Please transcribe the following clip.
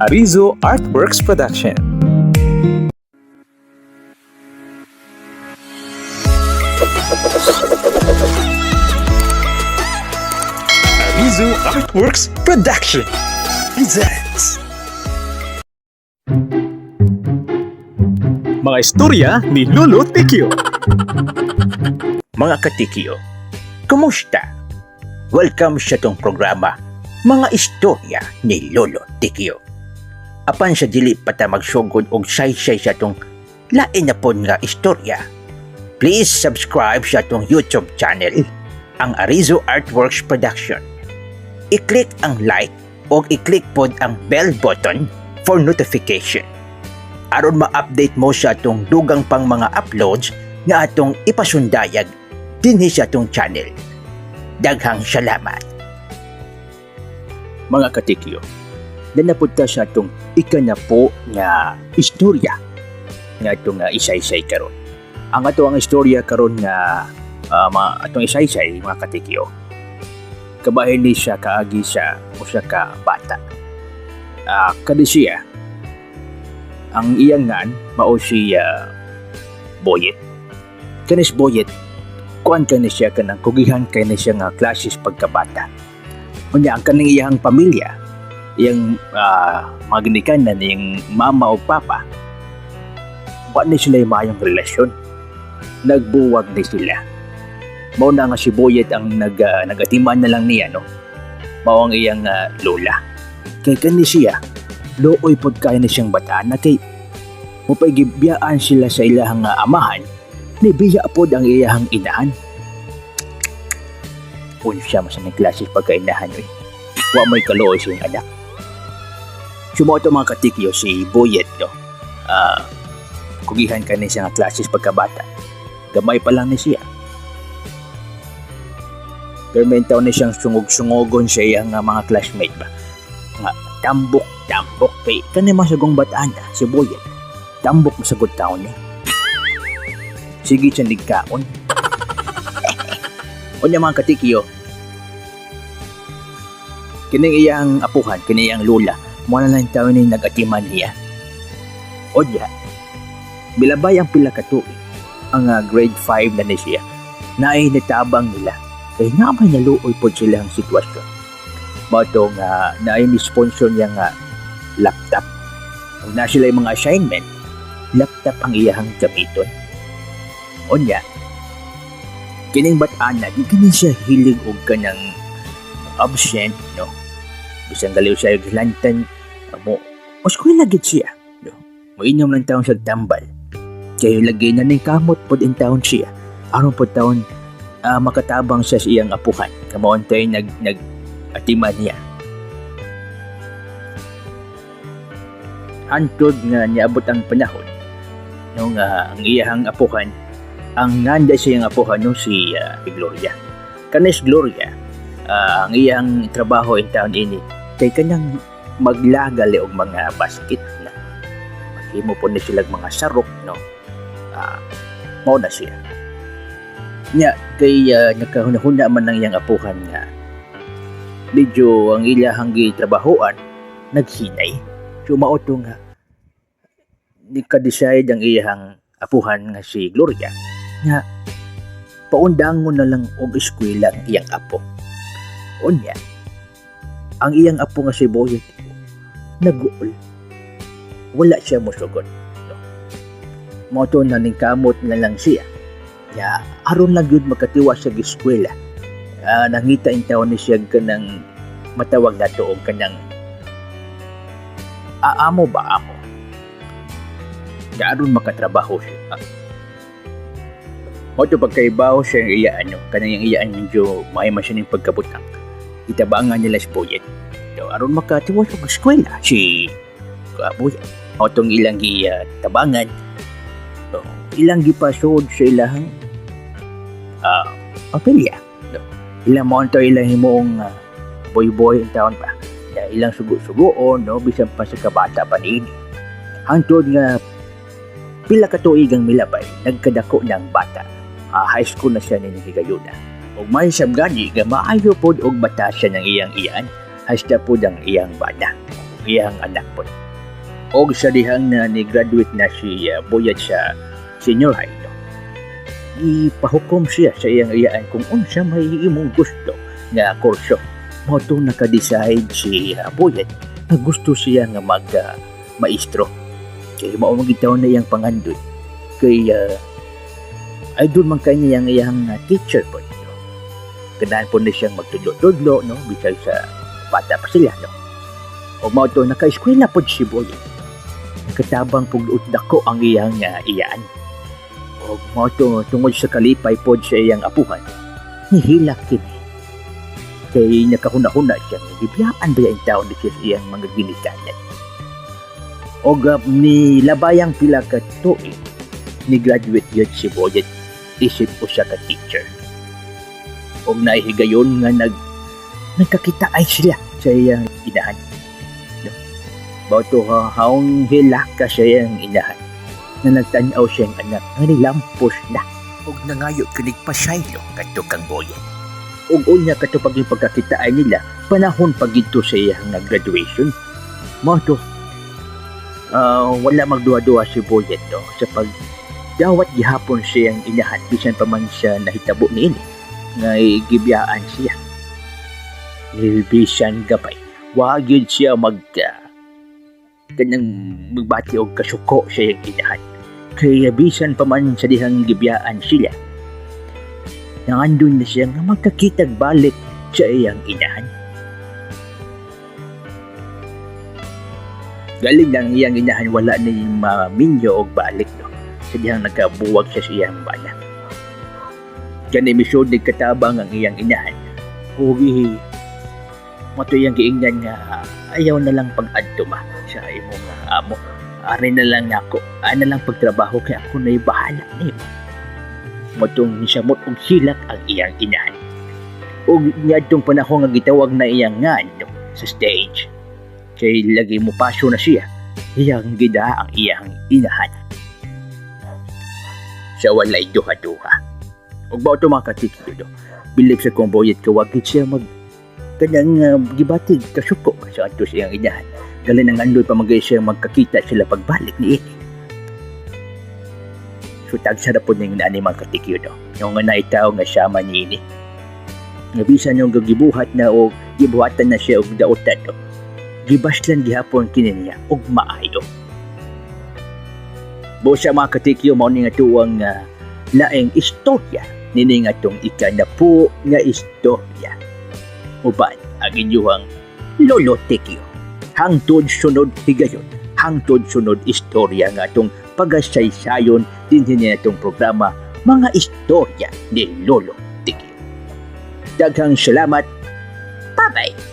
Arizo Artworks Production. Arizo Artworks Production presents Mga istorya ni Lolo Tikyo. Mga katikyo, kumusta? Welcome sa tong programa, Mga Istorya ni Lolo Tikyo. Apan sa dili pa ta magsugod og say-say sa tong lain na pod nga istorya. Please subscribe sa tong YouTube channel, ang Arizo Artworks Production. I-click ang like o i-click pod ang bell button for notification. aron ma-update mo sa atong dugang pang mga uploads nga atong ipasundayag dinhi sa atong channel. Daghang salamat. Mga katikyo, nanapod ta sa atong ikanapo nga istorya nga atong uh, isay-say karon. Ang ato ang istorya karon nga ah, mga atong isay-say mga katikyo. Kabahin ni siya kaagi sa usa ka bata. Ah, kadi siya ang iyang ngan mao si ah, Boyet. Kanis Boyet, kuan ka na siya kanang kugihan kay na siya nga klases pagkabata. Unya ang kanang iyang pamilya, iyang uh, mga ginikanan iyang mama o papa, wa ni sila maayong relasyon. Nagbuwag ni sila. Mao na nga si Boyet ang nag, ah, nagatiman na lang niya, no? Mao ang iyang ah, lola. Kay kani siya, looy pod kaya na siyang bataan na kay mupaigibiyaan sila sa ilahang nga amahan ni biya pod ang iyahang inahan. Uno siya masanang klase pagkainahan eh. Wa mo'y kaluoy sa iyong anak. Sumoto mga katikyo si Boyet no. Ah, kugihan ka ni siya nga klases pagkabata. Gamay pa lang ni siya. Permentaw ni siyang sungog-sungogon sa iyang nga mga classmate ba. Nga tambok tambok kay kani masagong bataan na si Boyet. Tambok masagod taon niya. Sige siya nigkaon. Unya mga katikyo, kining iyang apuhan, kining iyang lula, na lang taon ni nagatiman niya. Unya, bilabay ang pila ka tuig, ang ah, grade 5 na ni siya, na ay natabang nila, kay naman naluoy po sila ang sitwasyon. Bato nga na ay ni-sponsor niya nga laptop. Kung na sila yung mga assignment, laptop ang iyahang gamiton. Unya, kining bataan na, di kini siya hilig og kanang absent, no? Bisang galiw siya yung lantan, mo, mas ko lagit siya, no? Mainom lang taon siya tambal. Kaya lagi na ni kamot pod in taon siya. Aron pod taon, ah, makatabang siya sa iyang apuhan. Kamaon tayo nag, nag, atiman niya. Hantod nga niabot ang panahon, no nga ang iyahang apuhan ang nanda siyang apuhan no si ah, Gloria. Kanis Gloria, ah, ang iyang trabaho in taon ini kay kanyang maglagali og mga basket na maghimo po na sila mga sarok no. Ah, mao na siya. Nya kay uh, nakahuna man ng iyang apuhan nga medyo ang ilahang gitrabahoan naghinay. So mao nga ni ka-decide ang iyang apuhan nga si Gloria nga paundangon na lang og eskwela ang iyang apo. Unya, ang iyang apo nga si Boyet naguol. Wala siya mosugot. No? Moto na ning kamot na lang siya. Ya, aron lang yun makatiwa sa eskwela. Ah, nangita in taon ni siya kanang matawag na to kanang aamo ba amo? Kaya aron makatrabaho siya. Ah, Moto pagkaibaw siya yung iyaan nyo, kanang iyaan medyo mahiman siya ng pagkabutang. Itabangan nila si Boyet. Aron makatiwas sa eskwela, si uh, Boyet. Motong ilang gi uh, tabangan. So, ilang gipasod sa ilang uh, papilya. So, ilang mo to ilang himong uh, boy-boy ang taon pa. Ya, ilang sugo-sugoon, no, bisan pa sa kabata pa niini. Hantod nga pila ka tuig ang milabay, nagkadako ng bata ah, high school na siya ni Higayuna. Ug may siyang gani nga maayo pod og bata siya ng iyang iyan, hasta pod ang iyang bana. iyang anak po. O sa dihang na ni-graduate na si uh, Boyet sa senior high. No? Ipahukom siya sa iyang iyaan kung unsa may imong gusto nga kurso. Mo to naka-decide si uh, Boyet na gusto siya nga mag uh, maestro. Kaya mao magitaw na iyang pangandoy. Kay uh, doon man kanya yang iyang uh, teacher po. No? Ganahan po na siyang magtudlo-tudlo, no? Bisay sa bata pa sila, no? O mao to naka-eskwela po si Boyet. Nakatabang pugluot dako ang iyang uh, iyaan. O mao to tungod sa kalipay pod sa iyang apuhan. Nihilak kini. Kay nakahuna-huna siya nga gibiyaan ba yung taon di siya iyang mga ginikanan. O gab ni labayang pila ka tuig ni graduate yun si Boyet isip ko siya ka teacher. O naihigayon nga nag nagkakita ay sila sa iyang inahan. No? Bato ha haong hilak ka sa iyang inahan na nagtanaw siyang anak nga nilampos na. Og nangayo kinig pa Shiloh kadto kang Boyet. Og unya kadto pag pagkakitaan nila panahon pag ito sa iyang graduation. Mato Ah, wala magduwa-duwa si Boyet no, sa pag dawat gihapon siyang inahan bisan pa man siya nahitabo niini nga gibiyaan siya. Nilbisan gabay. Wag yun siya mag uh, kanyang magbati og kasuko sa iyang inahan. Kaya bisan pa man sa dihang gibiyaan sila. Nangandun na siya nga magkakitag balik sa iyang inahan. Galing lang iyang inahan wala na yung maminyo og balik no. Sa dihang nagkabuwag siya sa iyang bana. Kani misyon ni katabang ang iyang inahan. Huwi Mato yung giingnan nga ayaw na lang pag-adto ma sa imong uh, amo. Ari na lang nako. Ana lang pagtrabaho kay ako na bahala ni. Matong siya mo og silak ang iyang inahan. Og niadtong panahon nga gitawag na iyang ngano sa stage. Kay lagi mo paso na siya. Iyang gida ang iyang inahan. Sa walay duha-duha. Og ba ito mga katikido. Bilib sa kumboyet kawagit siya mag kanyang uh, gibatid kasuko sa ato siyang inahan. Galing ang andoy pa magay siya magkakita sila pagbalik ni ini. So tagsa na po ning nani mga katikido. Yung nga naitaw nga siyama ni ini. Nga bisan yung gagibuhat na o gibuhatan na siya og daotan no. Gibaslan gihapon kini niya og maayo. Bo sa mga katikyo mao ni nga tuwang uh, laing istorya nini nga tong ika na po nga istorya uban ang inyuhang Lolo Tekyo. Hangtod sunod higayon, hangtod sunod istorya nga itong pagasaysayon din niya itong programa Mga Istorya ni Lolo Tekyo. Daghang salamat. Bye-bye!